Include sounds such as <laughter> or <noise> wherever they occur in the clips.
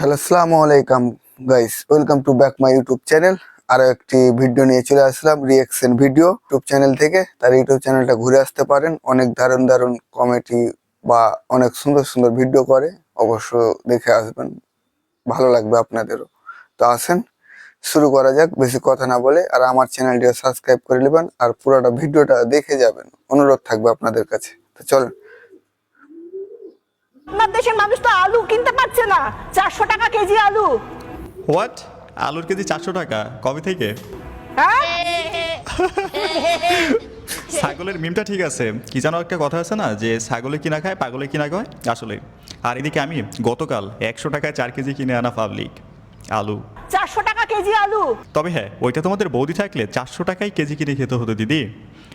Hello, আসসালামু আলাইকুম guys, welcome to back my YouTube channel. আরও একটি ভিডিও নিয়ে চলে আসলাম রিয়াকশন ভিডিও ইউটিউব চ্যানেল থেকে। তার ইউটিউব চ্যানেলটা ঘুরে আসতে পারেন, অনেক দারুণ দারুণ কমেডি বা অনেক সুন্দর সুন্দর ভিডিও করে, অবশ্য দেখে আসবেন, ভালো লাগবে আপনাদেরও। তো আসেন, শুরু করা যাক, বেশি কথা না বলে, আর আমার চ্যানেলটিও সাবস্ক্রাইব করে নেবেন, আর পুরোটা ভিডিওটা দেখে যাবেন, অনুরোধ থাকবে আপনাদের কাছে। তো চলেন আপনার দেশের মানুষ তো আলু কিনতে পারছে না। চারশো টাকা কেজি আলু। হোয়াট আলুর কেজি চারশো টাকা? কবে থেকে? হ্যাঁ? ছাগলের মিমটা ঠিক আছে। কি যেন একটা কথা আছে না যে ছাগলে কিনা খায় পাগলে কিনা খায়? আসলে। আর এদিকে আমি গতকাল একশো টাকায় চার কেজি কিনে আনা পাবলিক আলু। চারশো টাকা কেজি আলু। তবে হ্যাঁ ওইটা তোমাদের বৌদি থাকলে চারশো টাকায় কেজি কিনে খেতে হতো দিদি।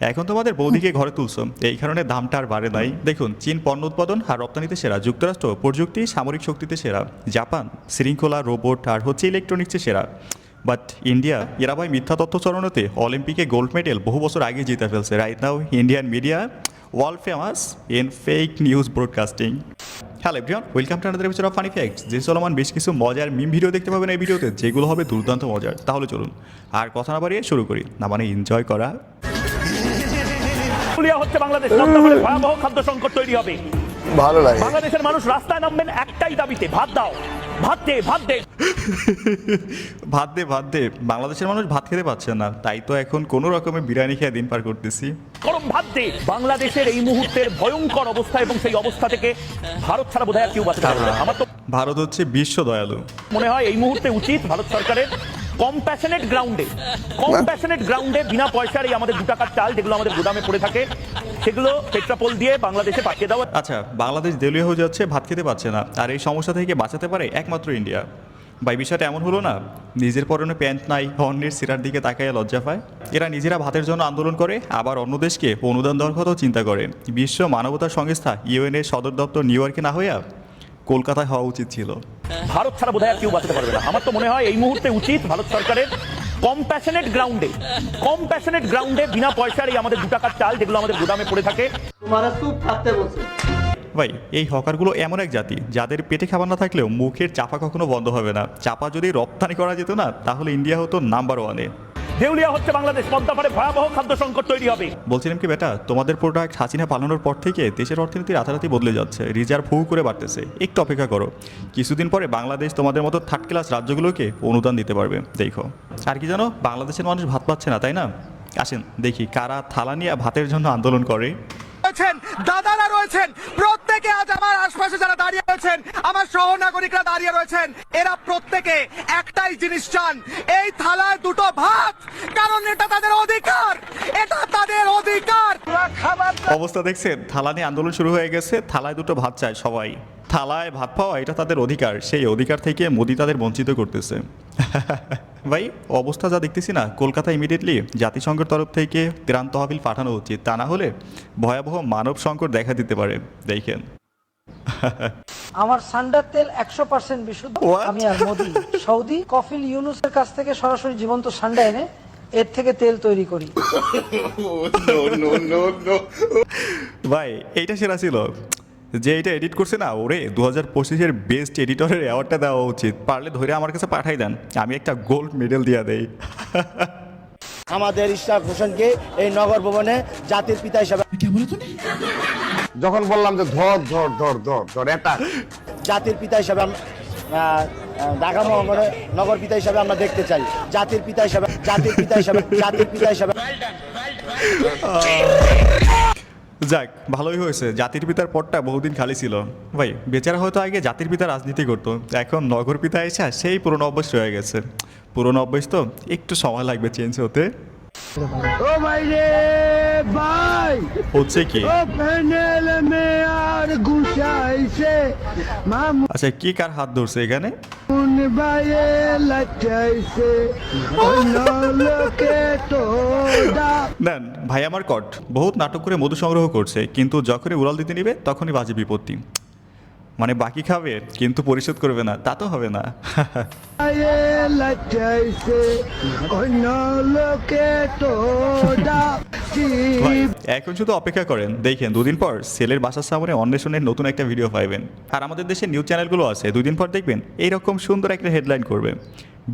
এখন তোমাদের বৌদিকে ঘরে তুলছো। এই কারণে দামটা আর বাড়ে নাই। দেখুন, চীন পণ্য উৎপাদন আর রপ্তানিতে সেরা, যুক্তরাষ্ট্র প্রযুক্তি, সামরিক শক্তিতে সেরা, জাপান, শৃঙ্খলা, রোবট আর হচ্ছে ইলেকট্রনিক্সে সেরা। বাট ইন্ডিয়া, এরা ভাই মিথ্যা তথ্য চরণতে অলিম্পিকে গোল্ড মেডেল বহু বছর আগে জিতে ফেলছে। Right now Indian media world famous in fake news broadcasting hello everyone welcome to another episode of funny facts যে চলমান বেশ কিছু মজার মিম ভিডিও দেখতে পাবেন এই ভিডিওতে যেগুলো হবে দুর্দান্ত মজার। তাহলে চলুন, আর কথা না বাড়িয়ে শুরু করি। না মানে এনজয় করা। পুলিয়া হচ্ছে বাংলাদেশ। রপ্তানি ভয়াবহ খাদ্য সংকট তৈরি হবে। ভালো লাগে। বাংলাদেশের মানুষ রাস্তায় নামবেন একটাই দাবিতে ভাত দাও। ভাত দে ভাত দে। <laughs> ভাত দে ভাত দে। বাংলাদেশের মানুষ ভাত খেতে পাচ্ছে না। তাই তো এখন কোনো রকমের বিরিয়ানি খেয়ে দিন পার করতেছি। গরম ভাত দে। বাংলাদেশের এই মুহূর্তের ভয়ঙ্কর অবস্থা এবং সেই অবস্থা থেকে ভারত ছাড়া বোধহয় আর কেউ বাঁচতে পারবে না। আমার তো ভারত হচ্ছে বিশ্ব দয়ালু। মনে হয় এই মুহূর্তে উচিত ভারত সরকারের কম্প্যাশনেট গ্রাউন্ডে কম্প্যাশনেট গ্রাউন্ডে বিনা পয়সার এই আমাদের দু টাকার চাল যেগুলো আমাদের গুদামে পড়ে থাকে, সেগুলো পেট্রাপোল দিয়ে বাংলাদেশে পাঠিয়ে দেওয়া আচ্ছা বাংলাদেশ দেউলিয়া হয়ে যাচ্ছে, ভাত খেতে পারছে না। আর এই সমস্যা থেকে বাঁচাতে পারে একমাত্র ইন্ডিয়া। ভাই, বিষয়টা এমন হলো না? নিজের পরনে প্যান্ট নাই, অন্যের সিরার দিকে তাকাইয়া লজ্জা পায়। এরা নিজেরা ভাতের জন্য আন্দোলন করে, আবার অন্য দেশকে অনুদান দেওয়ার কথাও চিন্তা করে। বিশ্ব মানবতা সংস্থা ইউএনএর সদর দপ্তর নিউ ইয়র্কে না হইয়া কলকাতায় হওয়া উচিত ছিল। ভারত ছাড়া বোধহয় কেউ বাঁচতে পারবে না। আমার তো মনে হয় এই মুহূর্তে উচিত ভারত সরকারের কম্প্যাশনেট গ্রাউন্ডে কম্প্যাশনেট গ্রাউন্ডে বিনা পয়সার এই আমাদের দু টাকার চাল যেগুলো আমাদের গোদামে পড়ে থাকে। ভাই এই হকারগুলো এমন এক জাতি যাদের পেটে খাবার না থাকলেও মুখের চাপা কখনো বন্ধ হবে না। চাপা যদি রপ্তানি করা যেত না তাহলে ইন্ডিয়া হতো নাম্বার ওয়ানে দেউলিয়া হচ্ছে বাংলাদেশ, পদ্মাপাড়ে ভয়াবহ খাদ্য সংকট তৈরি হবে। বলছিলাম কি বেটা, তোমাদের প্রোডাক্ট হাসিনা পালানোর পর থেকে দেশের অর্থনীতি রাতারাতি বদলে যাচ্ছে, রিজার্ভ হু করে বাড়তেছে। একটু অপেক্ষা করো। কিছুদিন পরে বাংলাদেশ তোমাদের মতো থার্ড ক্লাস রাজ্যগুলোকে অনুদান দিতে পারবে, দেখো। আর কি জানো, বাংলাদেশের মানুষ ভাত পাচ্ছে না, তাই না? আসেন, দেখি কারা থালা নিয়ে ভাতের জন্য আন্দোলন করে। রয়েছেন, দাদারা রয়েছেন, প্রত্যেকে আজ আমার আশপাশে যারা দাঁড়িয়ে রয়েছেন, আমার সহনাগরিকরা দাঁড়িয়ে রয়েছেন, এরা প্রত্যেকে একটাই জিনিস চান, এই থালায় দুটো ভাত, কারণ এটা তাদের অধিকার, এটা তাদের অধিকার। অবস্থা দেখছেন, থালা নিয়ে আন্দোলন শুরু হয়ে গেছে, থালায় দুটো ভাত চায় সবাই। থালায় ভাত পাওয়া এটা তাদের অধিকার। সেই অধিকার থেকে মোদি তাদের বঞ্চিত করতেছে। <laughs> ভাই অবস্থা যা দেখতেছি না কলকাতা ইমিডিয়েটলি জাতিসংঘের তরফ থেকে ত্রাণ তহবিল পাঠানো উচিত। তা না হলে ভয়াবহ মানব সংকট দেখা দিতে পারে। দেখেন। <laughs> আমার সান্ডার তেল একশো পার্সেন্ট বিশুদ্ধ। আমি আর মোদি সৌদি কফিল ইউনুসের কাছ থেকে সরাসরি জীবন্ত সান্ডা এনে এর থেকে তেল তৈরি করি। <laughs> ভাই এইটা সেরা ছিল। যে এটা এডিট করছে না ওরে দু হাজার পঁচিশের বেস্ট এডিটরের অ্যাওয়ার্ডটা দেওয়া উচিত। পারলে ধরে আমার কাছে পাঠাই দেন আমি একটা গোল্ড মেডেল দিয়ে দেই। আমাদের ইশরাক হোসেনকে এই নগর ভবনে জাতির পিতা হিসাবে যখন বললাম যে ধর ধর ধর ধর ধর এটা জাতির পিতা হিসাবে ঢাকা মহানগরে নগর পিতা হিসাবে আমরা দেখতে চাই। জাতির পিতা হিসাবে জাতির পিতা হিসাবে জাতির পিতা হিসাবে যাক, ভালোই হয়েছে। জাতির পিতার পদটা বহুদিন খালি ছিল। ভাই, বেচারা হয়তো আগে জাতির পিতা রাজনীতি করতো। এখন নগর পিতা এসে সেই পুরনো অভ্যাস হয়ে গেছে। পুরনো অভ্যাস তো একটু সময় লাগবে চেঞ্জ হতে। ও ভাই রে ভাই। হচ্ছে কি? ও প্যানেল মে আর গুছাইছে। মামুন আচ্ছা কি কার হাত ধরছে এখানে? ভাইয়ে লাচাইছে লোকে তো দেন ভাই আমার কট। বহুত নাটক করে মধু সংগ্রহ করছে কিন্তু যখনই উড়াল দিতে নিবে তখনই বাজে বিপত্তি। মানে বাকি খাবে, কিন্তু পরিশোধ করবে না, তা তো হবে না। এখন শুধু অপেক্ষা করেন, দেখেন, দুদিন পর সেলের বাসার সামনে অন্বেষণের নতুন একটা ভিডিও পাইবেন। আর আমাদের দেশে নিউজ চ্যানেলগুলো আছে, দুদিন পর দেখবেন, এইরকম সুন্দর একটা হেডলাইন করবে।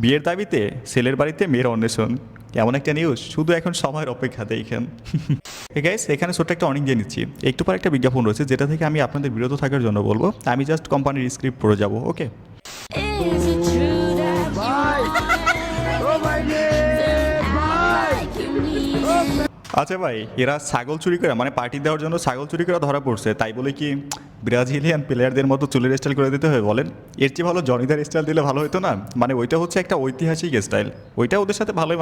বিয়ের দাবিতে সেলের বাড়িতে মেয়ের অন্বেষণ। এমন একটা নিউজ শুধু এখন সময়ের অপেক্ষা, দেখেন। গাইস এখানে ছোট্ট একটা অনেক দিয়ে নিচ্ছি। একটু পর একটা বিজ্ঞাপন রয়েছে, যেটা থেকে আমি আপনাদের বিরত থাকার জন্য বলব। আমি জাস্ট কোম্পানির স্ক্রিপ্ট পড়ে যাব ওকে আচ্ছা ভাই, এরা ছাগল চুরি করে মানে পার্টি দেওয়ার জন্য ছাগল চুরি করে ধরা পড়ছে, তাই বলে কি ব্রাজিলিয়ান প্লেয়ারদের মতো চুলের স্টাইল করে দিতে হবে বলেন? এর চেয়ে ভালো জনিদার স্টাইল দিলে ভালো হতো না? মানে ওইটা হচ্ছে একটা ঐতিহাসিক স্টাইল ওইটা ওদের সাথে ভালোই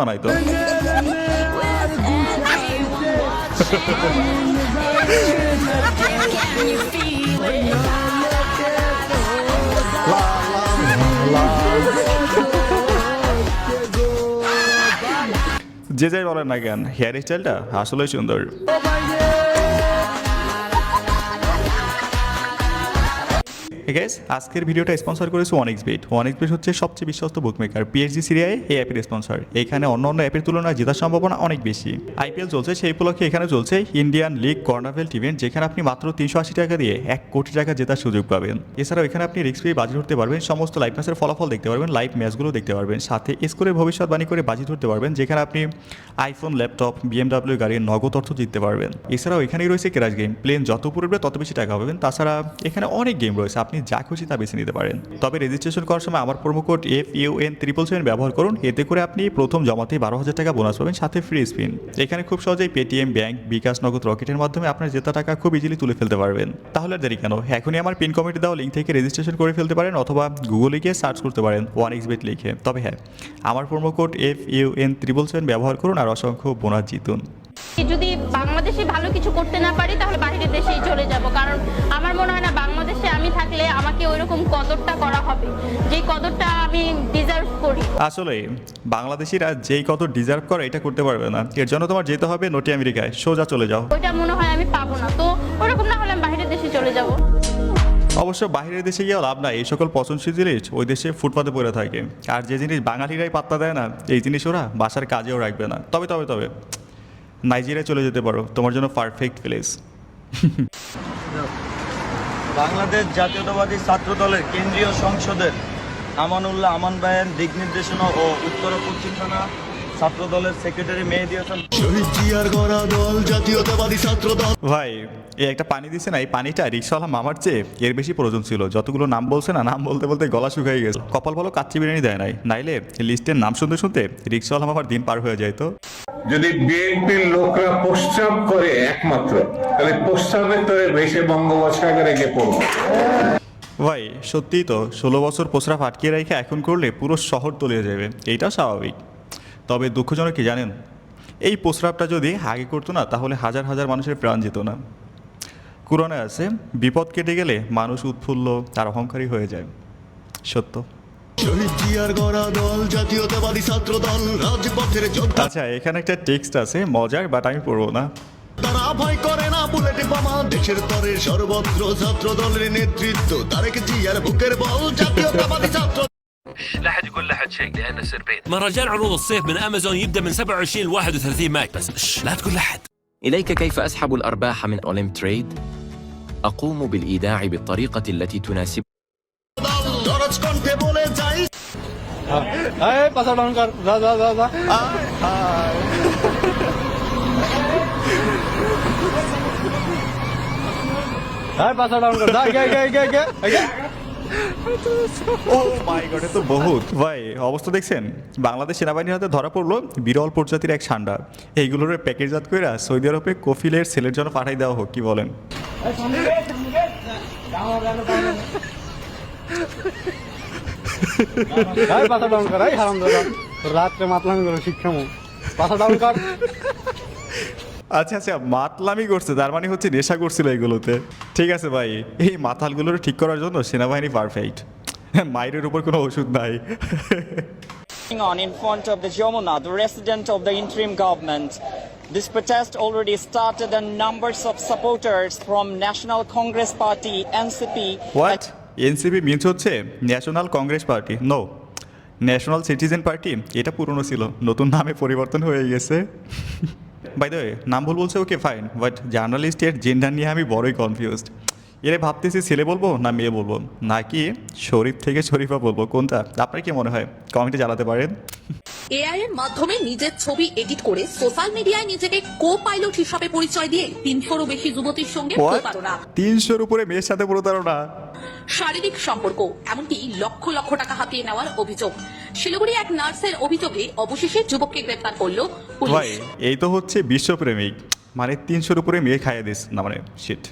it? যে যাই বলেন না কেন হেয়ার স্টাইলটা আসলেই সুন্দর। গ্যাস আজকের ভিডিওটা স্পন্সর করেছে one X bet one X bet হচ্ছে সবচেয়ে বিশ্বস্ত বুকমেকার পিএইচডি সিরিয়ায় এই অ্যাপের স্পন্সর এখানে অন্য অন্য অ্যাপের তুলনায় জেতার সম্ভাবনা অনেক বেশি। আইপিএল চলছে, সেই উপলক্ষে এখানে চলছে ইন্ডিয়ান লিগ কর্নাভেল ইভেন্ট যেখানে আপনি মাত্র তিনশো আশি টাকা দিয়ে এক কোটি টাকা জেতার সুযোগ পাবেন। এছাড়াও এখানে আপনি রিক্স পেয়ে বাজি ধরতে পারবেন, সমস্ত লাইভ ম্যাচের ফলাফল দেখতে পারবেন লাইভ ম্যাচগুলো দেখতে পারবেন। সাথে স্কোরের ভবিষ্যৎবাণী করে বাজি ধরতে পারবেন, যেখানে আপনি আইফোন ল্যাপটপ বিএমডাব্লিউ গাড়ির নগদ অর্থ জিততে পারবেন। এছাড়াও এখানেই রয়েছে ক্র্যাশ গেম প্লেন যত উপরে উঠবে, তত বেশি টাকা পাবেন। তাছাড়া এখানে অনেক গেম রয়েছে। আপনি যা খুশি তা বেছে নিতে পারেন। তবে রেজিস্ট্রেশন করার সময় আমার code F U N triple seven ব্যবহার করুন। এতে করে আপনি প্রথম জমাতেই বারো হাজার টাকা বোনাস পাবেন, সাথে ফ্রি স্পিন এখানে খুব সহজেই পেটিএম ব্যাংক বিকাশ, নগদ রকেটের মাধ্যমে আপনার জেতা টাকা খুব ইজিলি তুলে ফেলতে পারবেন। তাহলে আর দেরি কেন? এখনই আমার পিন কমিটি দেওয়া লিঙ্ক থেকে রেজিস্ট্রেশন করে ফেলতে পারেন অথবা গুগলে গিয়ে সার্চ করতে পারেন ওয়ান এক্স বেট লিখে। তবে হ্যাঁ আমার code F U N triple seven ব্যবহার করুন আর অসংখ্য বোনাস জিতুন। যদি বাংলাদেশে ভালো কিছু করতে না পারি, তাহলে বাইরের দেশেই চলে যাব। আমাকে ওইরকম কদরটা করা হবে যে কদরটা আমি ডিজার্ভ করি। আসলে বাংলাদেশিরা যেই কত ডিজার্ভ করে এটা করতে পারবে না। এর জন্য তোমার যেতে হবে নটি আমেরিকায়। সোজা চলে যাও। ওইটা মনে হয় আমি পাবো না। তো ওরকম না হলে আমি বাইরের দেশে চলে যাব। অবশ্য বাইরের দেশে গিয়েও লাভ নাই। এই সকল পছন্দসই জিনিস ওই দেশে ফুটপাতে পড়ে থাকে। আর যে জিনিস বাঙালিরাই পাত্তা দেয় না এই জিনিস ওরা বাসার কাজেও রাখবে না। তবে তবে তবে নাইজেরিয়া চলে যেতে পারো। তোমার জন্য পারফেক্ট প্লেস <laughs> বাংলাদেশ জাতীয়তাবাদী ছাত্র দলের কেন্দ্রীয় সংসদের আমানুল্লাহ আমান ভাইয়ের দিক নির্দেশনা ও উত্তর পশ্চিম থানা ছাত্র দলের সেক্রেটারি মেহেদি হাসান। ভাই এই একটা পানি দিছে না? এই পানিটা রিক্সাওয়ালা মামার চেয়ে এর বেশি প্রয়োজন ছিল। যতগুলো নাম বলছে না নাম বলতে বলতে গলা শুকিয়ে গেছে। কপাল ভালো কাচ্চি বিরিয়ানি দেয় নাই। নাইলে লিস্টের নাম শুনতে শুনতে রিক্সাওয়ালা মামার দিন পার হয়ে যায় তো। যদি বিএনপির লোকরা প্রস্তাব করে একমাত্র, তাহলে প্রস্তাবের তরে ভেসে বঙ্গোপসাগরে গিয়ে পড়ব। ভাই, সত্যিই তো, ষোলো বছর পোসরা আটকে রেখে এখন করলে পুরো শহর তলিয়ে যাবে, এইটাও স্বাভাবিক। তবে দুঃখজনক কি জানেন? এই প্রস্রাবটা যদি আগে করতো না, তাহলে হাজার হাজার মানুষের প্রাণ যেত না। কোরআনে আছে, বিপদ কেটে গেলে মানুষ উৎফুল্ল, আর অহংকারী হয়ে যায়। সত্য। আচ্ছা এখানে একটা টেক্সট আছে মজার বাট আমি পড়বো না তারা ভয় করে না বুলেট বোমা দেশের তরে সর্বত্র ছাত্র দলের নেতৃত্ব তারেক জিয়ার বুকের বল জাতীয়তাবাদী ছাত্র لا حد يقول لحد شيء لان يصير بيت مهرجان عروض الصيف من امازون يبدا من 27 ل 31 ماي بس شش، لا تقول لحد إليك كيف أسحب الأرباح من أوليم تريد؟ أقوم بالإيداع بالطريقة التي تناسب ও মাই গড তো বহুত। ভাই অবস্থা দেখছেন? বাংলাদেশ সেনাবাহিনীর হাতে ধরা পড়ল বিরল প্রজাতির এক সান্ডা। এইগুলোর প্যাকেটজাত করে সৌদি আরবে কফিলের সেলের জন্য পাঠাই দেওয়া হোক কি বলেন? রাত্রে মাতলামি করে শিক্ষা পাশা ডাউন কর আচ্ছা আচ্ছা মাতলামি করছে তার মানে হচ্ছে নেশা করছিল এগুলোতে ঠিক আছে ভাই এই মাথালগুলোর ঠিক করার জন্য সেনাবাহিনী পারফেক্ট মায়ের উপর কোনো ওষুধ নাই on in front of the Jomuna, the resident of the interim government. This protest already started and numbers of supporters from National Congress Party, NCP, what NCP means হচ্ছে National Congress Party. No National Citizen Party, এটা পুরনো ছিল, নতুন নামে পরিবর্তন হয়ে গেছে। By the নাম ভুল বলছে ওকে ফাইন বাট জার্নালিস্টের জেন্ডার নিয়ে আমি বড়ই কনফিউজড এরে ভাবতেছি ছেলে বলব না মেয়ে বলব? নাকি শরীফ থেকে শরীফা বলব? কোনটা? আপনার কি মনে হয়? কমেন্টে জানাতে পারেন। এআই এর মাধ্যমে নিজের ছবি এডিট করে সোশ্যাল মিডিয়ায় নিজেকে কো পাইলট হিসাবে পরিচয় দিয়ে তিনশোরও বেশি যুবতীর সঙ্গে প্রতারণা। তিনশোর উপরে মেয়ের সাথে প্রতারণা? শারীরিক সম্পর্ক এমনকি লক্ষ লক্ষ টাকা হাতিয়ে নেওয়ার অভিযোগ। শিলিগুড়ি এক নার্সের অভিযোগে অবশেষে যুবককে গ্রেপ্তার করল পুলিশ। এই তো হচ্ছে বিশ্বপ্রেমিক। মানে তিনশোর উপরে মেয়ে খাইয়ে দিস না মানে শিট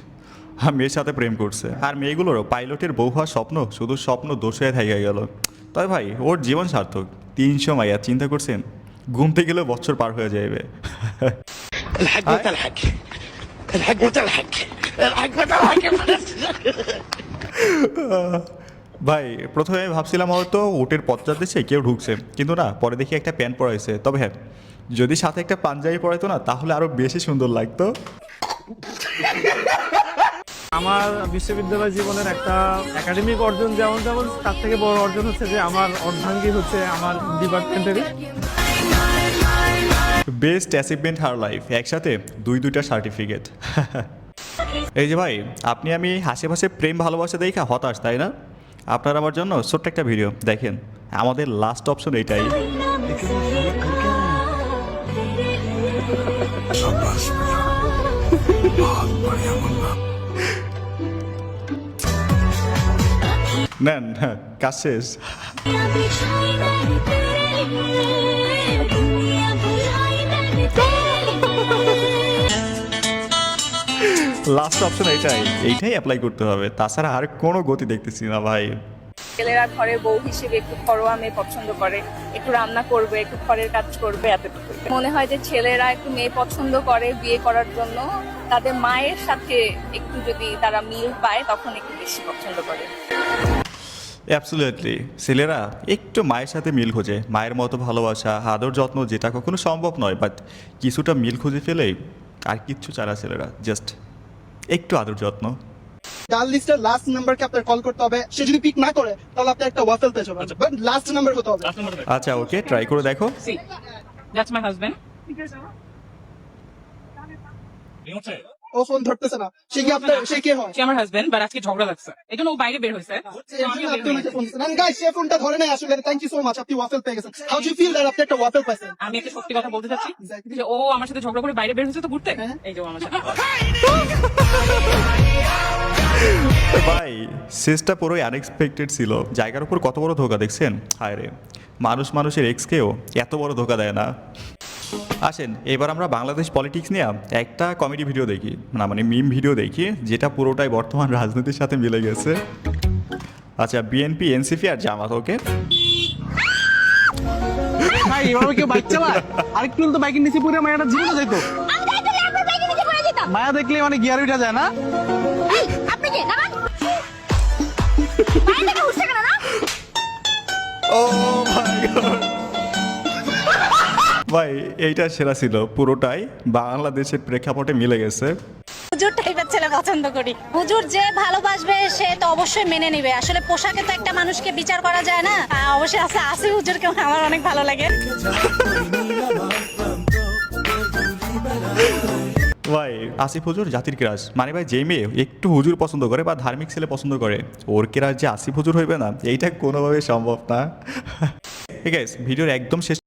হ্যাঁ মেয়ের সাথে প্রেম করছে। আর মেয়েগুলোরও পাইলটের বউ হওয়ার স্বপ্ন শুধু স্বপ্ন দোষ হয়ে থেকে গেল। তাই ভাই ওর জীবন সার্থক। তিনশো মাইয়া চিন্তা করছেন? ঘুমতে গেলেও বছর পার হয়ে যাবে ভাই প্রথমে আমি ভাবছিলাম হয়তো উটের পচার দিচ্ছে কেউ ঢুকছে। কিন্তু না পরে দেখি একটা প্যান্ট পরা হয়েছে। তবে হ্যাঁ যদি সাথে একটা পাঞ্জাবি পরাইতো না তাহলে আরও বেশি সুন্দর লাগতো। আমার বিশ্ববিদ্যালয় জীবনের একটা একাডেমিক অর্জন যেমন যেমন তার থেকে বড় অর্জন হচ্ছে যে আমার অর্ধাঙ্গী হচ্ছে আমার ডিপার্টমেন্টেরই বেস্ট অ্যাচিভমেন্ট হার লাইফ একসাথে দুই দুইটা সার্টিফিকেট এই যে ভাই আপনি আমি আশেপাশে প্রেম ভালোবাসা দেখা হতাশ তাই না আপনার আমার জন্য ছোট্ট একটা ভিডিও দেখেন আমাদের লাস্ট অপশন এটাই নেন হ্যাঁ কাজ শেষ লাস্ট অপশন এটাই, এইটাই অ্যাপ্লাই করতে হবে। তাছাড়া আর কোনো গতি দেখতেছি না ভাই। ছেলেরা ঘরে বউ হিসেবে একটু ঘরোয়া মেয়ে পছন্দ করে, একটু রান্না করবে, একটু ঘরের কাজ করবে, এতটুকু। মনে হয় যে ছেলেরা একটু মেয়ে পছন্দ করে বিয়ে করার জন্য, তাদের মায়ের সাথে একটু যদি তারা মিল পায়, তখন একটু বেশি পছন্দ করে। অ্যাবসুলেটলি ছেলেরা একটু মায়ের সাথে মিল খোঁজে। মায়ের মতো ভালোবাসা আদর যত্ন যেটা কখনো সম্ভব নয় বাট কিছুটা মিল খুঁজে ফেলেই আর কিচ্ছু চারা ছেলেরা জাস্ট একটু আদর যত্ন। ডাল লিস্টের লাস্ট নাম্বারকে আপনার কল করতে হবে সে যদি পিক না করে তাহলে আপনি একটা ওয়াফেল পেয়ে যাবেন বাট লাস্ট নাম্বার হতে হবে। আচ্ছা ওকে ট্রাই করে দেখো। দ্যাটস মাই হাজবেন্ড ও ফোন ধরতেছে না। সে কি আপনার সে কে হয়? সে আমার হাজবেন্ড বাট আজকে ঝগড়া লাগছে। এই জন্য ও বাইরে বের হয়েছে। সে ফোনটা ধরে নাই আসলে। থ্যাংক ইউ সো মাচ আপনি ওয়াফেল পেয়ে গেছেন। হাউ ডু ফিল দ্যাট আপনি একটা ওয়াফেল পাইছেন? আমি একটা সত্যি কথা বলতে চাচ্ছি। যে ও আমার সাথে ঝগড়া করে বাইরে বের হয়েছে তো ঘুরতে? এই যে আমার সাথে। ভাই শেষটা পুরোই আনএক্সপেক্টেড ছিল। জায়গার উপর কত বড় ধোকা দেখছেন? হায় রে। মানুষ মানুষের এক্সকেও এত বড় ধোকা দেয় না। আসেন এবার আমরা বাংলাদেশ পলিটিক্স নিয়ে একটা কমেডি ভিডিও দেখি। না মানে মিম ভিডিও দেখি যেটা পুরোটাই বর্তমান রাজনীতির সাথে মিলে গেছে। আচ্ছা বিএনপি এনসিপি আর জামাত ওকে ভাই এভাবে কেউ বাইক চালায়? আরেকটু তো বাইকের নিচে পড়ে মায়াটা জীবনে যাইতো মায়া দেখলে মানে গিয়ার উঠা যায় না? ভাই এইটা সেরা ছিল। পুরোটাই বাংলাদেশের প্রেক্ষাপটে মিলে গেছে। হুজুর টাইপের ছেলে পছন্দ করি। হুজুর যে ভালোবাসবে সে তো অবশ্যই মেনে নিবে। আসলে পোশাকে তো একটা মানুষকে বিচার করা যায় না। অবশ্যই আছে আসি হুজুরকে আমার অনেক ভালো লাগে। ভাই আসিফ হুজুর জাতির ক্রাশ। মানে ভাই যে মেয়ে একটু হুজুর পছন্দ করে বা ধার্মিক ছেলে পছন্দ করে ওর ক্রাশ যে আসিফ হুজুর হইবে না এইটা কোনোভাবে সম্ভব না। <laughs> ঠিক আছে ভিডিওর একদম শেষ